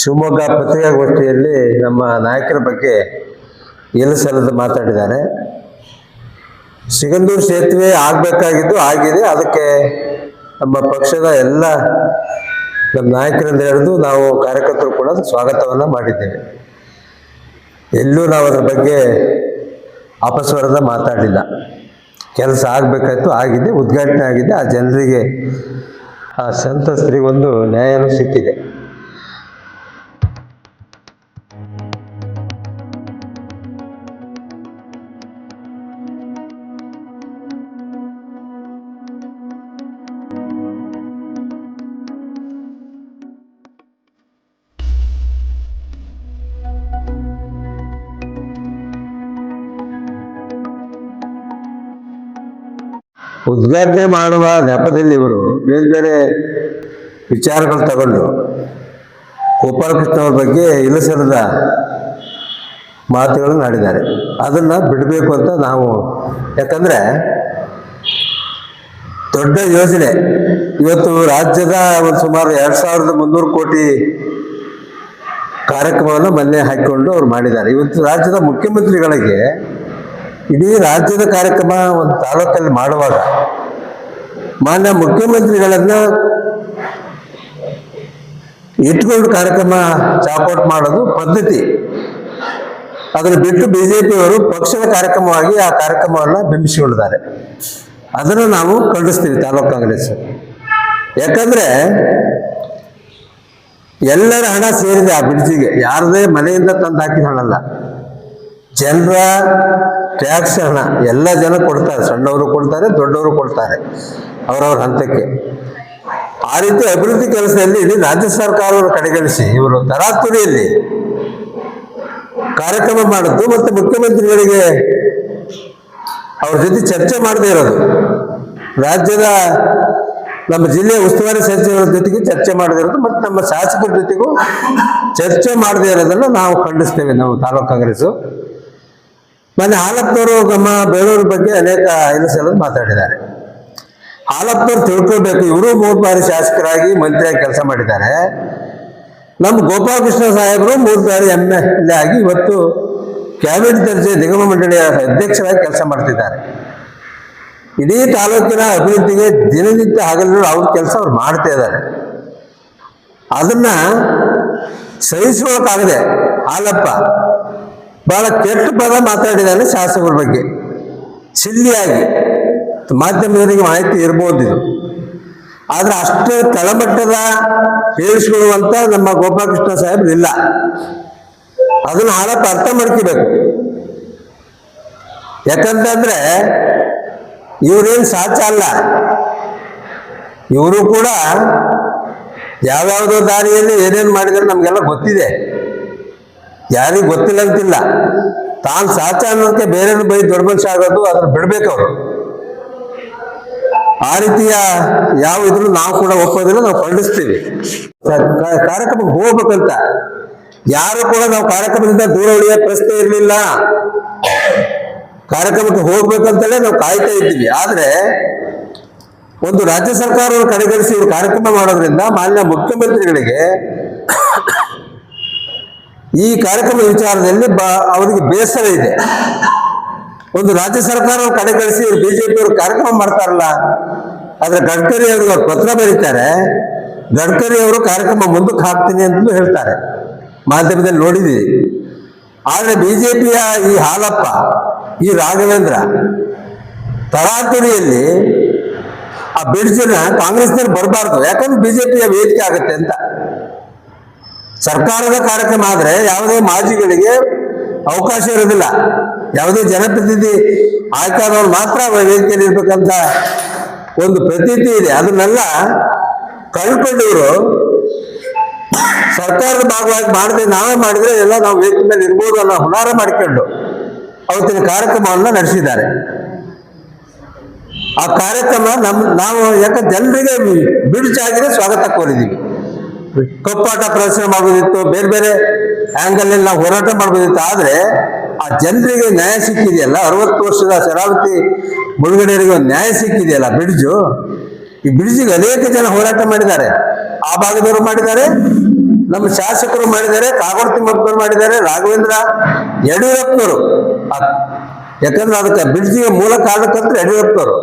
ಶಿವಮೊಗ್ಗ ಪತ್ರಿಕಾಗೋಷ್ಠಿಯಲ್ಲಿ ನಮ್ಮ ನಾಯಕರ ಬಗ್ಗೆ ಎಲ್ಲ ಸಲದ ಮಾತಾಡಿದ್ದಾರೆ. ಸಿಗಂದೂರು ಸೇತುವೆ ಆಗಬೇಕಾಗಿದ್ದು ಆಗಿದೆ. ಅದಕ್ಕೆ ನಮ್ಮ ಪಕ್ಷದ ಎಲ್ಲ ನಮ್ಮ ನಾಯಕರಿಂದ ಹಿಡಿದು ನಾವು ಕಾರ್ಯಕರ್ತರು ಕೂಡ ಸ್ವಾಗತವನ್ನು ಮಾಡಿದ್ದೇವೆ. ಎಲ್ಲೂ ನಾವು ಅದ್ರ ಬಗ್ಗೆ ಅಪಸ್ವರದ ಮಾತಾಡಲಿಲ್ಲ ಕೆಲಸ ಆಗಬೇಕಾಯ್ತು, ಆಗಿದೆ, ಉದ್ಘಾಟನೆ ಆಗಿದೆ. ಆ ಜನರಿಗೆ ಆ ಸಂತ್ರಸ್ತರಿಗೆ ಒಂದು ನ್ಯಾಯನೂ ಸಿಕ್ಕಿದೆ ಉದ್ಘಾಟನೆ ಮಾಡುವ ನೆಪದಲ್ಲಿ ಇವರು ಬೇರೆ ಬೇರೆ ವಿಚಾರಗಳು ತಗೊಂಡು ಗೋಪಾಲಕೃಷ್ಣ ಅವರ ಬಗ್ಗೆ ಇಲ್ಲಸಲ್ಲದ ಮಾತುಗಳನ್ನು ಆಡಿದ್ದಾರೆ. ಅದನ್ನು ಬಿಡಬೇಕು ಅಂತ ನಾವು, ಯಾಕಂದರೆ ದೊಡ್ಡ ಯೋಜನೆ. ಇವತ್ತು ರಾಜ್ಯದ ಒಂದು ಸುಮಾರು ಎರಡು ಸಾವಿರದ ಮುನ್ನೂರು ಕೋಟಿ ಕಾರ್ಯಕ್ರಮವನ್ನು ಮೊನ್ನೆ ಹಾಕಿಕೊಂಡು ಅವ್ರು ಮಾಡಿದ್ದಾರೆ. ಇವತ್ತು ರಾಜ್ಯದ ಮುಖ್ಯಮಂತ್ರಿಗಳಿಗೆ ಇಡೀ ರಾಜ್ಯದ ಕಾರ್ಯಕ್ರಮ ಒಂದು ತಾಲೂಕಲ್ಲಿ ಮಾಡುವಾಗ ಮಾನ್ಯ ಮುಖ್ಯಮಂತ್ರಿಗಳನ್ನ ಇಟ್ಕೊಂಡು ಕಾರ್ಯಕ್ರಮ ಚಾಪೋಟ್ ಮಾಡೋದು ಪದ್ಧತಿ. ಅದನ್ನು ಬಿಟ್ಟು ಬಿಜೆಪಿಯವರು ಪಕ್ಷದ ಕಾರ್ಯಕ್ರಮವಾಗಿ ಆ ಕಾರ್ಯಕ್ರಮವನ್ನು ಬಿಂಬಿಸಿಕೊಂಡಿದ್ದಾರೆ ಅದನ್ನು ನಾವು ಖಂಡಿಸ್ತೀವಿ ತಾಲೂಕು ಕಾಂಗ್ರೆಸ್. ಯಾಕಂದ್ರೆ ಎಲ್ಲರ ಹಣ ಸೇರಿದೆ ಆ ಬ್ರಿಡ್ಜಿಗೆ. ಯಾರದೇ ಮನೆಯಿಂದ ತಂದು ಹಾಕಿದ ಹಣ ಅಲ್ಲ ಜನರ ಟ್ಯಾಕ್ಸ್ ಹಣ ಎಲ್ಲ ಜನ ಕೊಡ್ತಾರೆ, ಸಣ್ಣವರು ಕೊಡ್ತಾರೆ, ದೊಡ್ಡವರು ಕೊಡ್ತಾರೆ ಅವರವ್ರ ಹಂತಕ್ಕೆ. ಆ ರೀತಿ ಅಭಿವೃದ್ಧಿ ಕೆಲಸದಲ್ಲಿ ಇಡೀ ರಾಜ್ಯ ಸರ್ಕಾರವನ್ನು ಕಡೆಗಣಿಸಿ, ಇವರು ತರಾತುರಿಯಲ್ಲಿ ಕಾರ್ಯಕ್ರಮ ಮಾಡಿದ್ದು ಮತ್ತು ಮುಖ್ಯಮಂತ್ರಿಗಳಿಗೆ ಅವ್ರ ಜೊತೆ ಚರ್ಚೆ ಮಾಡದೇ ಇರೋದು. ರಾಜ್ಯದ ನಮ್ಮ ಜಿಲ್ಲೆಯ ಉಸ್ತುವಾರಿ ಸಚಿವರ ಜೊತೆಗೆ ಚರ್ಚೆ ಮಾಡದೇ ಇರೋದು ಮತ್ತು ನಮ್ಮ ಶಾಸಕರ ಜೊತೆಗೂ ಚರ್ಚೆ ಮಾಡದೇ ಇರೋದನ್ನು ನಾವು ಖಂಡಿಸ್ತೇವೆ, ನಾವು ತಾಲೂಕು ಕಾಂಗ್ರೆಸ್ಸು. ಮೊನ್ನೆ ಹಾಲಪ್ಪನವರು ನಮ್ಮ ಬೇಳೂರು ಬಗ್ಗೆ ಅನೇಕ ಹೆಸರು ಮಾತಾಡಿದ್ದಾರೆ. ಹಾಲಪ್ಪನವ್ರು ತಿಳ್ಕೊಳ್ಬೇಕು, ಇವರು ಮೂರು ಬಾರಿ ಶಾಸಕರಾಗಿ ಮಂತ್ರಿಯಾಗಿ ಕೆಲಸ ಮಾಡಿದ್ದಾರೆ. ನಮ್ಮ ಗೋಪಾಲಕೃಷ್ಣ ಸಾಹೇಬರು ಮೂರು ಬಾರಿ ಎಂ ಎಲ್ ಎ ಆಗಿ ಇವತ್ತು ಕ್ಯಾಬಿನೆಟ್ ದರ್ಜೆ ನಿಗಮ ಮಂಡಳಿಯ ಅಧ್ಯಕ್ಷರಾಗಿ ಕೆಲಸ ಮಾಡ್ತಿದ್ದಾರೆ. ಇಡೀ ತಾಲೂಕಿನ ಅಭಿವೃದ್ಧಿಗೆ ದಿನನಿತ್ಯ ಹಗಲು ಅವ್ರ ಕೆಲಸ ಅವ್ರು ಮಾಡ್ತಾ ಇದ್ದಾರೆ. ಅದನ್ನ ಸಹಿಸ್ಕೊಳಕ್ಕಾಗದೆ ಹಾಲಪ್ಪ ಬಹಳ ಕೆಟ್ಟ ಪದ ಮಾತಾಡಿದ್ದಾನೆ ಶಾಸಕರ ಬಗ್ಗೆ. ಸಿಲ್ಲಿಯಾಗಿ ಮಾಧ್ಯಮದವರಿಗೆ ಮಾಹಿತಿ ಇರ್ಬೋದು ಇದು. ಆದ್ರೆ ಅಷ್ಟು ತಳಮಟ್ಟದ ಹೇಳಿಸ್ಕೊಳ್ಳುವಂತ ನಮ್ಮ ಗೋಪಾಲಕೃಷ್ಣ ಸಾಹೇಬ್ರು ಇಲ್ಲ. ಅದನ್ನ ಹಾಳಪ್ಪ ಅರ್ಥ ಮಾಡ್ಕೋಬೇಕು. ಯಾಕಂತಂದ್ರೆ ಇವರೇನು ಸಾಚ ಅಲ್ಲ. ಇವರು ಕೂಡ ಯಾವ್ಯಾವುದೋ ದಾರಿಯಲ್ಲಿ ಏನೇನು ಮಾಡಿದ್ರೆ ನಮಗೆಲ್ಲ ಗೊತ್ತಿದೆ. ಯಾರಿಗೂ ಗೊತ್ತಿಲ್ಲ ಅಂತಿಲ್ಲ ತಾನು ಸಾಚ ಅನ್ನೋದಕ್ಕೆ ಬೇರೆ ಬೈ ದೊಡ್ಡ ಮನುಷ್ಯ ಆಗೋದು ಅದನ್ನ ಬಿಡ್ಬೇಕು ಅವರು. ಆ ರೀತಿಯ ಯಾವ ಇದ್ರು ನಾವು ಕೂಡ ಒಪ್ಪೋದಿಲ್ಲ, ನಾವು ಖಂಡಿಸ್ತೀವಿ. ಕಾರ್ಯಕ್ರಮಕ್ಕೆ ಹೋಗ್ಬೇಕಂತ. ಯಾರು ಕೂಡ ನಾವು ಕಾರ್ಯಕ್ರಮದಿಂದ ದೂರ ಉಳಿಯೋ ಪ್ರಶ್ನೆ ಇರಲಿಲ್ಲ. ಕಾರ್ಯಕ್ರಮಕ್ಕೆ ಹೋಗ್ಬೇಕಂತಲೇ ನಾವು ಕಾಯ್ತಾ ಇದ್ದೀವಿ. ಆದ್ರೆ ಒಂದು ರಾಜ್ಯ ಸರ್ಕಾರವನ್ನು ಕಡೆಗಣಿಸಿ ಕಾರ್ಯಕ್ರಮ ಮಾಡೋದ್ರಿಂದ ಮಾನ್ಯ ಮುಖ್ಯಮಂತ್ರಿಗಳಿಗೆ ಈ ಕಾರ್ಯಕ್ರಮ ವಿಚಾರದಲ್ಲಿ ಬ ಅವರಿಗೆ ಬೇಸರ ಇದೆ. ಒಂದು ರಾಜ್ಯ ಸರ್ಕಾರವನ್ನು ಕಡೆಗಣಿಸಿ ಬಿಜೆಪಿ ಅವರು ಕಾರ್ಯಕ್ರಮ ಮಾಡ್ತಾರಲ್ಲ, ಆದ್ರೆ ಗಡ್ಕರಿ ಅವರು ಪತ್ರ ಬರೀತಾರೆ, ಗಡ್ಕರಿ ಅವರು ಕಾರ್ಯಕ್ರಮ ಮುಂದಕ್ಕೆ ಹಾಕ್ತೀನಿ ಅಂತಲೂ ಹೇಳ್ತಾರೆ. ಮಾಧ್ಯಮದಲ್ಲಿ ನೋಡಿದ್ದೀವಿ ಆದ್ರೆ ಬಿಜೆಪಿಯ ಈ ಹಾಲಪ್ಪ, ಈ ರಾಘವೇಂದ್ರ ತರಾತುರಿಯಲ್ಲಿ ಆ ಬ್ರಿಡ್ಜ್ನ ಕಾಂಗ್ರೆಸ್ನಲ್ಲಿ ಬರಬಾರ್ದು. ಯಾಕಂದ್ರೆ ಬಿಜೆಪಿಯ ವೇದಿಕೆ ಆಗುತ್ತೆ ಅಂತ. ಸರ್ಕಾರದ ಕಾರ್ಯಕ್ರಮ ಆದರೆ ಯಾವುದೇ ಮಾಜಿಗಳಿಗೆ ಅವಕಾಶ ಇರೋದಿಲ್ಲ ಯಾವುದೇ ಜನಪ್ರತಿನಿಧಿ ಆಯ್ಕಾದವ್ರು ಮಾತ್ರ ವೇದಿಕೆಯಲ್ಲಿ ಇರ್ಬೇಕಂತ ಒಂದು ಪ್ರತೀತಿ ಇದೆ. ಅದನ್ನೆಲ್ಲ ಕಳ್ಕೊಂಡವರು. ಸರ್ಕಾರದ ಭಾಗವಾಗಿ ಮಾಡದೆ ನಾವೇ ಮಾಡಿದ್ರೆ ಎಲ್ಲ ನಾವು ವೇದಿಕೆ ಮೇಲೆ ಇರ್ಬೋದು ಅನ್ನೋ ಹುನಾರ ಮಾಡಿಕೊಂಡು ಅವತ್ತಿನ ಕಾರ್ಯಕ್ರಮವನ್ನು ನಡೆಸಿದ್ದಾರೆ. ಆ ಕಾರ್ಯಕ್ರಮ ನಮ್, ನಾವು ಯಾಕಂದ್ರೆ ಜನರಿಗೆ ಬಿಡುಚಾಗಿದೆ ಸ್ವಾಗತ ಕೋರಿದ್ದೀವಿ. ಕಪ್ಪಾಟ ಪ್ರದರ್ಶನ ಮಾಡಬಹುದಿತ್ತು ಬೇರೆ ಬೇರೆ ಆಂಗಲ್ ನಾವು ಹೋರಾಟ ಮಾಡಬಹುದಿತ್ತು ಆದ್ರೆ ಆ ಜನರಿಗೆ ನ್ಯಾಯ ಸಿಕ್ಕಿದೆಯಲ್ಲ, ಅರವತ್ತು ವರ್ಷದ ಶರಾವತಿ ಮುಳುಗಡೆಯವರಿಗೆ ಒಂದು ನ್ಯಾಯ ಸಿಕ್ಕಿದೆಯಲ್ಲ ಬ್ರಿಡ್ಜು? ಈ ಬ್ರಿಡ್ಜಿಗೆ ಅನೇಕ ಜನ ಹೋರಾಟ ಮಾಡಿದ್ದಾರೆ. ಆ ಭಾಗದವರು ಮಾಡಿದ್ದಾರೆ, ನಮ್ಮ ಶಾಸಕರು ಮಾಡಿದ್ದಾರೆ, ಕಾಗೋಡು ತಿಮ್ಮಪ್ಪರು ಮಾಡಿದ್ದಾರೆ, ರಾಘವೇಂದ್ರ ಯಡಿಯೂರಪ್ಪನವರು. ಯಾಕಂದ್ರೆ ಅದಕ್ಕೆ ಬ್ರಿಡ್ಜಿಗೆ ಮೂಲ ಕಾರಣಕ್ಕಂದ್ರೆ ಯಡಿಯೂರಪ್ಪನವರು.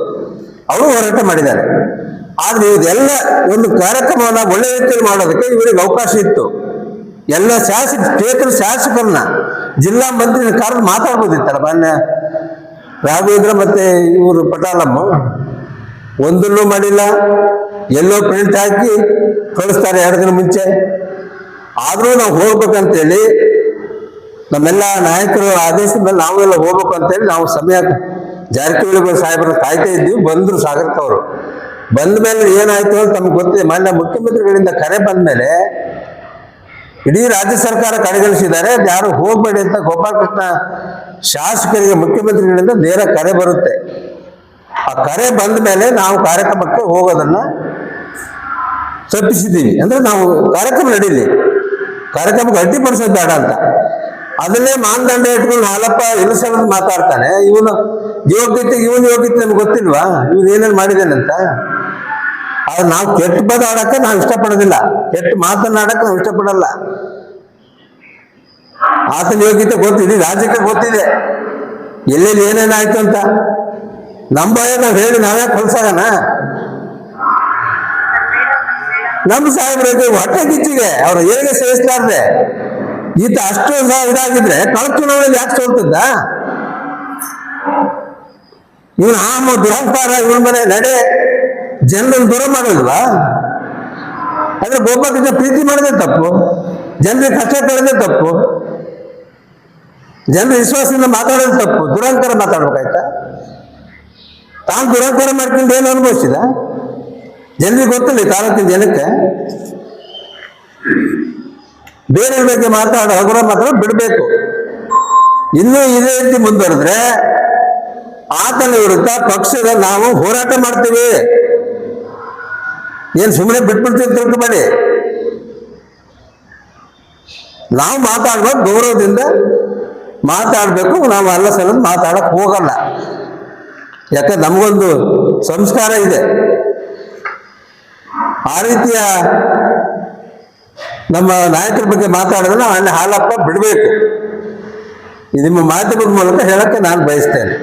ಅವರು ಹೋರಾಟ ಮಾಡಿದ್ದಾರೆ. ಆದ್ರೆ ಇದೆಲ್ಲ ಒಂದು ಕಾರ್ಯಕ್ರಮವನ್ನ ಒಳ್ಳೆ ರೀತಿಯಲ್ಲಿ ಮಾಡೋದಕ್ಕೆ ಇವರಿಗೆ ಅವಕಾಶ ಇತ್ತು. ಎಲ್ಲ ಶಾಸಕ ಕ್ಷೇತ್ರ ಶಾಸಕರನ್ನ, ಜಿಲ್ಲಾ ಮಂತ್ರಿ ಕರೆದು ಮಾತಾಡ್ಬೋದಿತ್ತಲ್ಲ ಮಾನ್ಯ ರಾಘವೇಂದ್ರ ಮತ್ತೆ ಇವರು ಪಟಾಲಮ್ಮ. ಒಂದನ್ನು ಮಾಡಿಲ್ಲ, ಎಲ್ಲೋ ಪ್ರಿಂಟ್ ಹಾಕಿ ಕಳಿಸ್ತಾರೆ ಎರಡು ದಿನ ಮುಂಚೆ. ಆದರೂ ನಾವು ಹೋಗ್ಬೇಕಂತೇಳಿ ನಮ್ಮೆಲ್ಲ ನಾಯಕರು ಆದೇಶದ ಮೇಲೆ ನಾವೆಲ್ಲ ಹೋಗ್ಬೇಕು ಅಂತೇಳಿ ನಾವು ಸಮಯ ಜಾರಕಿಹೊಳಿ ಸಾಹೇಬರ ಕಾಯ್ತಾ ಇದ್ದೀವಿ. ಬಂದ್ರು ಸಾಗರಕ್ಕೆ ಅವರು ಬಂದ ಮೇಲೆ ಏನಾಯ್ತು ಅಂತ ನಮ್ಗೆ ಗೊತ್ತಿದೆ. ಮಾನ್ಯ ಮುಖ್ಯಮಂತ್ರಿಗಳಿಂದ ಕರೆ ಬಂದ ಮೇಲೆ ಇಡೀ ರಾಜ್ಯ ಸರ್ಕಾರ ಕಡೆಗಣಿಸಿದ್ದಾರೆ. ಯಾರು ಹೋಗ್ಬೇಡಿ ಅಂತ ಗೋಪಾಲಕೃಷ್ಣ ಶಾಸಕರಿಗೆ ಮುಖ್ಯಮಂತ್ರಿಗಳಿಂದ ನೇರ ಕರೆ ಬರುತ್ತೆ. ಆ ಕರೆ ಬಂದ ಮೇಲೆ ನಾವು ಕಾರ್ಯಕ್ರಮಕ್ಕೆ ಹೋಗೋದನ್ನ ತಪ್ಪಿಸಿದ್ದೀವಿ. ಅಂದ್ರೆ ನಾವು ಕಾರ್ಯಕ್ರಮ ನಡೀಲಿ. ಕಾರ್ಯಕ್ರಮಕ್ಕೆ ಅಡ್ಡಿಪಡಿಸೋದು ಬೇಡ ಅಂತ. ಅದನ್ನೇ ಮಾನದಂಡ ಇಟ್ಕೊಂಡು ಹಾಲಪ್ಪ ಇಳಿಸೋದು ಮಾತಾಡ್ತಾನೆ. ಇವನು ಯೋಗ್ಯತೆ ಇವನು ಯೋಗ್ಯತೆ ನಮ್ಗೆ ಗೊತ್ತಿಲ್ವಾ? ಇವನು ಏನೇನು ಮಾಡಿದಾನಂತ ಆದ್ರೆ ನಾವು ಕೆಟ್ಟ ಪದ ಆಡಕ್ಕೆ ನಾವು ಇಷ್ಟಪಡೋದಿಲ್ಲ. ಕೆಟ್ಟ ಮಾತನ್ನಾಡಕ್ಕೆ ನಾವು ಇಷ್ಟಪಡಲ್ಲ. ಆತನ ಯೋಗ್ಯತೆ ಗೊತ್ತಿದೆ ರಾಜ್ಯಕ್ಕೆ ಗೊತ್ತಿದೆ. ಎಲ್ಲೆಲ್ಲಿ ಏನೇನಾಯ್ತು ಅಂತ? ನಮ್ಮ ಭಯ ನಾವು ಹೇಳಿ ನಾವೇ ಕಲ್ಸಾಗಣ ನಮ್ಮ ಸಾಹೇಬ್ರಿಗೆ ಹೊಟ್ಟೆ ಕಿಚ್ಚಿಗೆ, ಅವ್ರು ಹೇಗೆ ಸೇರಿಸ್ಲಾರ್ದೆ ಈತ ಅಷ್ಟು ಇದಾಗಿದ್ರೆ ಕಳೆದ ಚುನಾವಣೆಯಲ್ಲಿ ಯಾಕೆ ಸೋಲ್ತಿದ್ದ? ಇವನು ಆಮ ದುರಹಂಕಾರ ಇವನ ಮನೆ ನಡೆ. ಜನರನ್ನು ದೂರ ಮಾಡಲ್ವಾ? ಆದ್ರೆ ಗೋಪಾಲಕೃಷ್ಣ ಪ್ರೀತಿ ಮಾಡೋದೇ ತಪ್ಪು. ಜನರಿಗೆ ಕಷ್ಟ ಕೇಳೋದೇ ತಪ್ಪು. ಜನರ ವಿಶ್ವಾಸದಿಂದ ಮಾತಾಡೋದು ತಪ್ಪು. ದುರಂಕಾರ ಮಾತಾಡ್ಬೇಕಾಯ್ತಾ? ತಾನು ದುರಂಕಾರ ಮಾಡ್ಕೊಂಡು ಏನು ಅನುಭವಿಸಿದ? ಜನರಿಗೆ ಗೊತ್ತಿಲ್ಲ ತಾಲೂಕಿನ ಜನಕ್ಕೆ. ಬೇರೆ ಬಗ್ಗೆ ಮಾತಾಡೋ ಹಗುರ ಮಾತ್ರ ಬಿಡಬೇಕು. ಇನ್ನೂ ಇದೇ ರೀತಿ ಮುಂದುವರೆದ್ರೆ ಆತನ ವಿರುದ್ಧ ಪಕ್ಷದ ನಾವು ಹೋರಾಟ ಮಾಡ್ತೀವಿ. ಏನ್ ಸುಮ್ಮನೆ ಬಿಟ್ಬಿಡ್ತೀವಿ ತಿಳ್ಕೊಬೇಡಿ ನಾವು ಮಾತಾಡ್ಬೇಕು, ಗೌರವದಿಂದ ಮಾತಾಡಬೇಕು, ನಾವು ಅಲ್ಲ ಸಲ ಮಾತಾಡಕ್ಕೆ ಹೋಗಲ್ಲ. ಯಾಕಂದ್ರೆ ನಮಗೊಂದು ಸಂಸ್ಕಾರ ಇದೆ. ಆ ರೀತಿಯ ನಮ್ಮ ನಾಯಕರ ಬಗ್ಗೆ ಮಾತಾಡಿದ್ರೆ ನಾವು ಅಲ್ಲಿ ಹಾಲಪ್ಪ ಬಿಡಬೇಕು. ನಿಮ್ಮ ಮಾಧ್ಯಮದ ಮೂಲಕ ಹೇಳಕ್ಕೆ ನಾನು ಬಯಸ್ತೇನೆ.